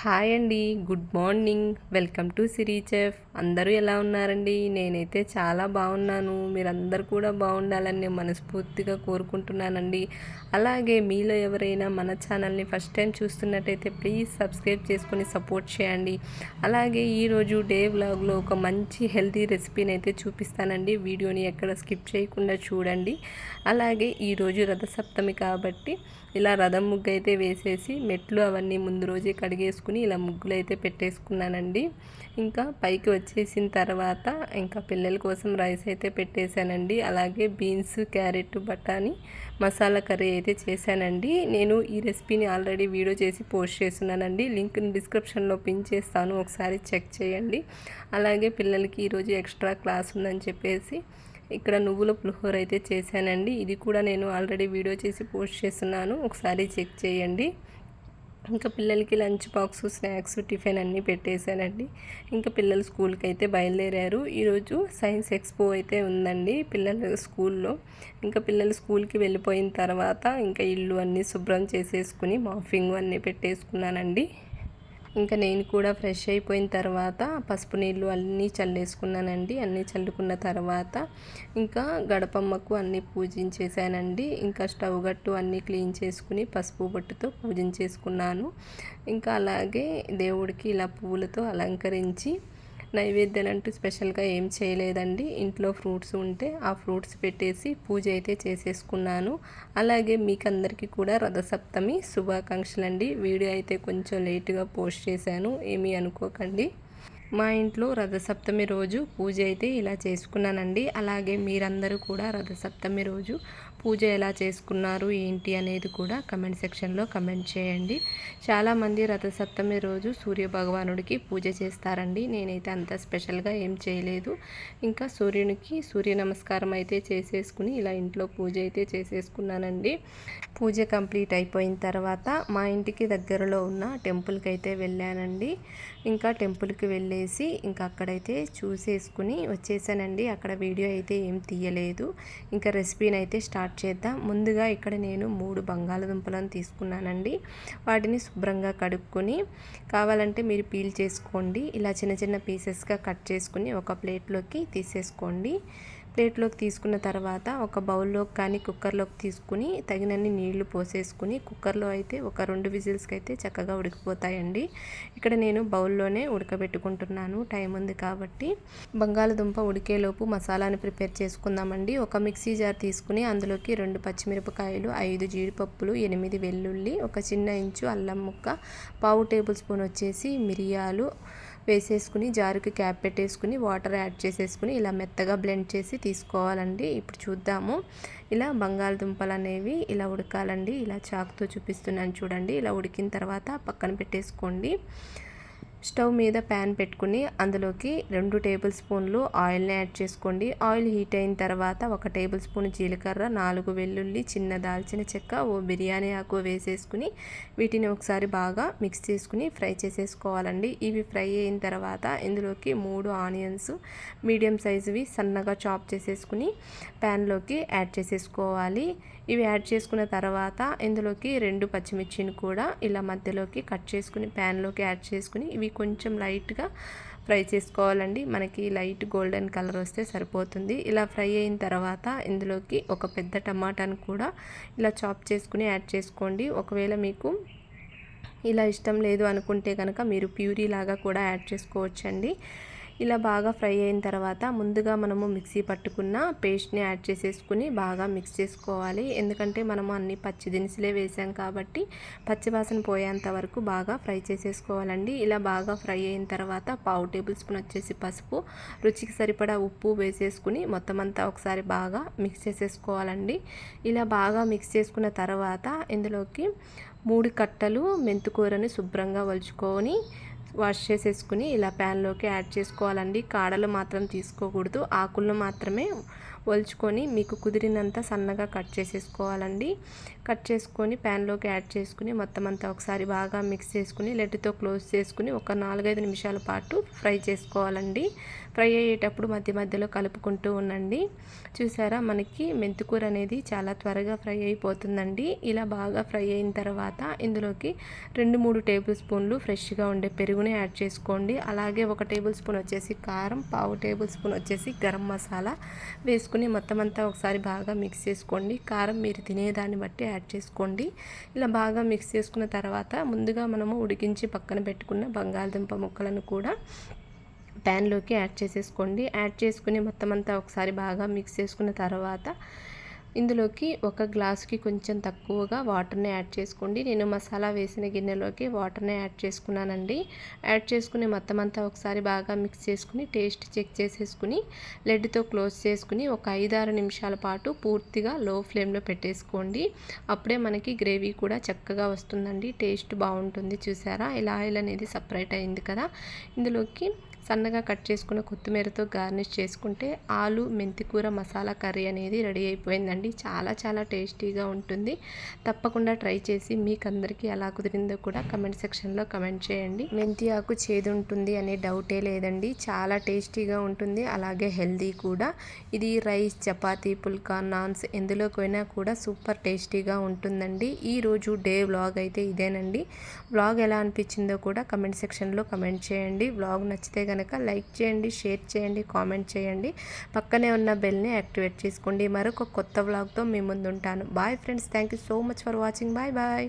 Hi అండి. Good morning. Welcome to Siri chef. అందరూ ఎలా ఉన్నారండి? నేనైతే చాలా బాగున్నాను. మీరందరూ కూడా బాగుండాలని నేను మనస్ఫూర్తిగా కోరుకుంటున్నానండి. అలాగే మీలో ఎవరైనా మన ఛానల్ని ఫస్ట్ టైం చూస్తున్నట్టయితే ప్లీజ్ సబ్స్క్రైబ్ చేసుకొని సపోర్ట్ చేయండి. అలాగే ఈరోజు డే వ్లాగ్లో ఒక మంచి హెల్తీ రెసిపీని అయితే చూపిస్తానండి. వీడియోని ఎక్కడ స్కిప్ చేయకుండా చూడండి. అలాగే ఈరోజు రథసప్తమి కాబట్టి ఇలా రథం ముగ్గు అయితే వేసేసి మెట్లు అవన్నీ ముందు రోజే కడిగేసుకుని ఇలా ముగ్గులు అయితే పెట్టేసుకున్నానండి. ఇంకా పైకి వచ్చేసిన తర్వాత ఇంకా పిల్లల కోసం రైస్ అయితే పెట్టేశానండి. అలాగే బీన్స్ క్యారెట్ బఠానీ మసాలా కర్రీ అయితే చేశానండి. నేను ఈ రెసిపీని ఆల్రెడీ వీడియో చేసి పోస్ట్ చేస్తున్నానండి. లింక్ డిస్క్రిప్షన్లో పిన్ చేస్తాను. ఒకసారి చెక్ చేయండి. అలాగే పిల్లలకి ఈరోజు ఎక్స్ట్రా క్లాస్ ఉందని చెప్పేసి ఇక్కడ నువ్వుల పులిహోర అయితే చేశానండి. ఇది కూడా నేను ఆల్రెడీ వీడియో చేసి పోస్ట్ చేస్తున్నాను. ఒకసారి చెక్ చేయండి. ఇంకా పిల్లలకి లంచ్ బాక్స్ స్నాక్స్ టిఫిన్ అన్నీ పెట్టేశానండి. ఇంకా పిల్లలు స్కూల్కి అయితే బయలుదేరారు. ఈరోజు సైన్స్ ఎక్స్పో అయితే ఉందండి పిల్లల స్కూల్లో. ఇంకా పిల్లలు స్కూల్కి వెళ్ళిపోయిన తర్వాత ఇంకా ఇల్లు అన్నీ శుభ్రం చేసేసుకుని మాఫింగ్ అన్నీ పెట్టేసుకున్నానండి. ఇంకా నేను కూడా ఫ్రెష్ అయిపోయిన తర్వాత పసుపు నీళ్ళు అన్నీ చల్లేసుకున్నానండి. అన్నీ చల్లుకున్న తర్వాత ఇంకా గడపమ్మకు అన్నీ పూజించేసానండి ఇంకా స్టవ్ గట్టు అన్నీ క్లీన్ చేసుకుని పసుపు బొట్టుతో పూజించేసుకున్నాను ఇంకా అలాగే దేవుడికి ఇలా పువ్వులతో అలంకరించి నైవేద్యాలు అంటూ స్పెషల్గా ఏం చేయలేదండి. ఇంట్లో ఫ్రూట్స్ ఉంటే ఆ ఫ్రూట్స్ పెట్టేసి పూజ అయితే చేసేసుకున్నాను. అలాగే మీకు అందరికీ కూడా రథసప్తమి శుభాకాంక్షలు అండి వీడియో అయితే కొంచెం లేటుగా పోస్ట్ చేశాను ఏమీ అనుకోకండి. మా ఇంట్లో రథసప్తమి రోజు పూజ అయితే ఇలా చేసుకున్నానండి. అలాగే మీరందరూ కూడా రథసప్తమి రోజు పూజ ఎలా చేసుకున్నారు ఏంటి అనేది కూడా కమెంట్ సెక్షన్లో కమెంట్ చేయండి. చాలామంది రథసప్తమి రోజు సూర్య భగవానుడికి పూజ చేస్తారండి. నేనైతే అంత స్పెషల్గా ఏం చేయలేదు. ఇంకా సూర్యునికి సూర్య నమస్కారం అయితే చేసేసుకుని ఇలా ఇంట్లో పూజ అయితే చేసేసుకున్నానండి. పూజ కంప్లీట్ అయిపోయిన తర్వాత మా ఇంటికి దగ్గరలో ఉన్న టెంపుల్కి అయితే వెళ్ళానండి. ఇంకా టెంపుల్కి వెళ్ళేసి ఇంకా అక్కడైతే చూసేసుకుని వచ్చేసానండి. అక్కడ వీడియో అయితే ఏం తీయలేదు. ఇంకా రెసిపీని అయితే స్టార్ట్ స్టార్ట్ చేద్దాం. ముందుగా ఇక్కడ నేను మూడు బంగాళదుంపలను తీసుకున్నానండి. వాటిని శుభ్రంగా కడుక్కొని కావాలంటే మీరు పీల్ చేసుకోండి. ఇలా చిన్న చిన్న పీసెస్గా కట్ చేసుకుని ఒక ప్లేట్లోకి తీసేసుకోండి. ప్లేట్లోకి తీసుకున్న తర్వాత ఒక బౌల్లోకి కానీ కుక్కర్లోకి తీసుకుని తగినన్ని నీళ్ళు పోసేసుకుని కుక్కర్లో అయితే ఒక రెండు విజిల్స్కి అయితే చక్కగా ఉడికిపోతాయండి. ఇక్కడ నేను బౌల్లోనే ఉడకబెట్టుకుంటున్నాను. టైం ఉంది కాబట్టి బంగాళదుంప ఉడికేలోపు మసాలాని ప్రిపేర్ చేసుకుందామండి. ఒక మిక్సీ జార్ తీసుకుని అందులోకి రెండు పచ్చిమిరపకాయలు ఐదు జీడిపప్పులు ఎనిమిది వెల్లుల్లి ఒక చిన్న ఇంచు అల్లం ముక్క పావు టేబుల్ స్పూన్ వచ్చేసి మిరియాలు వేసేసుకుని జారుకి క్యాప్ పెట్టేసుకుని వాటర్ యాడ్ చేసేసుకుని ఇలా మెత్తగా బ్లెండ్ చేసి తీసుకోవాలండి. ఇప్పుడు చూద్దాము. ఇలా బంగాళదుంపలు అనేవి ఇలా ఉడకాలండి. ఇలా చాకుతో చూపిస్తున్నాను చూడండి. ఇలా ఉడికిన తర్వాత పక్కన పెట్టేసుకోండి. స్టవ్ మీద ప్యాన్ పెట్టుకుని అందులోకి రెండు టేబుల్ స్పూన్లు ఆయిల్ని యాడ్ చేసుకోండి. ఆయిల్ హీట్ అయిన తర్వాత ఒక టేబుల్ స్పూన్ జీలకర్ర నాలుగు వెల్లుల్లి చిన్న దాల్చిన చెక్క ఓ బిర్యానీ ఆకు వేసేసుకుని వీటిని ఒకసారి బాగా మిక్స్ చేసుకుని ఫ్రై చేసేసుకోవాలండి. ఇవి ఫ్రై అయిన తర్వాత ఇందులోకి మూడు ఆనియన్స్ మీడియం సైజువి సన్నగా చాప్ చేసేసుకుని ప్యాన్లోకి యాడ్ చేసేసుకోవాలి. ఇవి యాడ్ చేసుకున్న తర్వాత ఇందులోకి రెండు పచ్చిమిర్చిని కూడా ఇలా మధ్యలోకి కట్ చేసుకుని ప్యాన్లోకి యాడ్ చేసుకుని ఇవి కొంచెం లైట్గా ఫ్రై చేసుకోవాలండి. మనకి లైట్ గోల్డెన్ కలర్ వస్తే సరిపోతుంది. ఇలా ఫ్రై అయిన తర్వాత ఇందులోకి ఒక పెద్ద టమాటాను కూడా ఇలా చాప్ చేసుకుని యాడ్ చేసుకోండి. ఒకవేళ మీకు ఇలా ఇష్టం లేదు అనుకుంటే కనుక మీరు ప్యూరీ లాగా కూడా యాడ్ చేసుకోవచ్చండి. ఇలా బాగా ఫ్రై అయిన తర్వాత ముందుగా మనము మిక్సీ పట్టుకున్న పేస్ట్ని యాడ్ చేసేసుకుని బాగా మిక్స్ చేసుకోవాలి. ఎందుకంటే మనము అన్ని పచ్చి దినుసులే వేసాం కాబట్టి పచ్చివాసన పోయేంత వరకు బాగా ఫ్రై చేసేసుకోవాలండి. ఇలా బాగా ఫ్రై అయిన తర్వాత పావు టేబుల్ స్పూన్ వచ్చేసి పసుపు రుచికి సరిపడా ఉప్పు వేసేసుకుని మొత్తం అంతా ఒకసారి బాగా మిక్స్ చేసేసుకోవాలండి. ఇలా బాగా మిక్స్ చేసుకున్న తర్వాత ఇందులోకి మూడు కట్టలు మెంతుకూరని శుభ్రంగా వలుచుకొని వాష్ చేసేసుకుని ఇలా ప్యాన్లోకి యాడ్ చేసుకోవాలండి. కాడలు మాత్రం తీసుకోకూడదు. ఆకులను మాత్రమే ఒలుచుకొని మీకు కుదిరినంత సన్నగా కట్ చేసేసుకోవాలండి. కట్ చేసుకొని ప్యాన్లోకి యాడ్ చేసుకుని మొత్తం అంతా ఒకసారి బాగా మిక్స్ చేసుకుని లెడ్తో క్లోజ్ చేసుకుని ఒక నాలుగైదు నిమిషాల పాటు ఫ్రై చేసుకోవాలండి. ఫ్రై అయ్యేటప్పుడు మధ్య మధ్యలో కలుపుకుంటూ ఉండండి. చూసారా మనకి మెంతికూర అనేది చాలా త్వరగా ఫ్రై అయిపోతుందండి. ఇలా బాగా ఫ్రై అయిన తర్వాత ఇందులోకి రెండు మూడు టేబుల్ స్పూన్లు ఫ్రెష్గా ఉండే పెరుగుని యాడ్ చేసుకోండి. అలాగే ఒక టేబుల్ స్పూన్ వచ్చేసి కారం పావు టేబుల్ స్పూన్ వచ్చేసి గరం మసాలా వేసుకుని మొత్తం అంతా ఒకసారి బాగా మిక్స్ చేసుకోండి. కారం మీరు తినేదాన్ని బట్టి యాడ్ చేసుకోండి. ఇలా బాగా మిక్స్ చేసుకున్న తర్వాత ముందుగా మనము ఉడికించి పక్కన పెట్టుకున్న బంగాళదుంప ముక్కలను కూడా ప్యాన్లోకి యాడ్ చేసేసుకోండి. యాడ్ చేసుకుని మొత్తం అంతా ఒకసారి బాగా మిక్స్ చేసుకున్న తర్వాత ఇందులోకి ఒక గ్లాసుకి కొంచెం తక్కువగా వాటర్ని యాడ్ చేసుకోండి. నేను మసాలా వేసిన గిన్నెలోకి వాటర్ని యాడ్ చేసుకున్నానండి. యాడ్ చేసుకుని మొత్తం అంతా ఒకసారి బాగా మిక్స్ చేసుకుని టేస్ట్ చెక్ చేసేసుకుని లెడ్తో క్లోజ్ చేసుకుని ఒక ఐదారు నిమిషాల పాటు పూర్తిగా లో ఫ్లేమ్లో పెట్టేసుకోండి. అప్పుడే మనకి గ్రేవీ కూడా చక్కగా వస్తుందండి. టేస్ట్ బాగుంటుంది. చూసారా? ఇలా ఆయిల్ అనేది సపరేట్ అయింది కదా? ఇందులోకి సన్నగా కట్ చేసుకున్న కొత్తిమీరతో గార్నిష్ చేసుకుంటే ఆలు మెంతికూర మసాలా కర్రీ అనేది రెడీ అయిపోయిందండి. చాలా చాలా టేస్టీగా ఉంటుంది. తప్పకుండా ట్రై చేసి మీకు అందరికీ ఎలా కుదిరిందో కూడా కమెంట్ సెక్షన్లో కమెంట్ చేయండి. మెంతి ఆకు చేదు ఉంటుంది అనే డౌటే లేదండి. చాలా టేస్టీగా ఉంటుంది. అలాగే హెల్దీ కూడా. ఇది రైస్ చపాతీ పుల్కా నాన్స్ ఎందులోకైనా కూడా సూపర్ టేస్టీగా ఉంటుందండి. ఈరోజు డే వ్లాగ్ అయితే ఇదేనండి. వ్లాగ్ ఎలా అనిపించిందో కూడా కమెంట్ సెక్షన్లో కమెంట్ చేయండి. వ్లాగ్ నచ్చితే కనుక కనుక లైక్ చేయండి షేర్ చేయండి కామెంట్ చేయండి. పక్కనే ఉన్న బెల్ని యాక్టివేట్ చేసుకోండి. మరొక కొత్త వ్లాగ్తో మీ ముందు ఉంటాను bye friends thank you so much for watching bye bye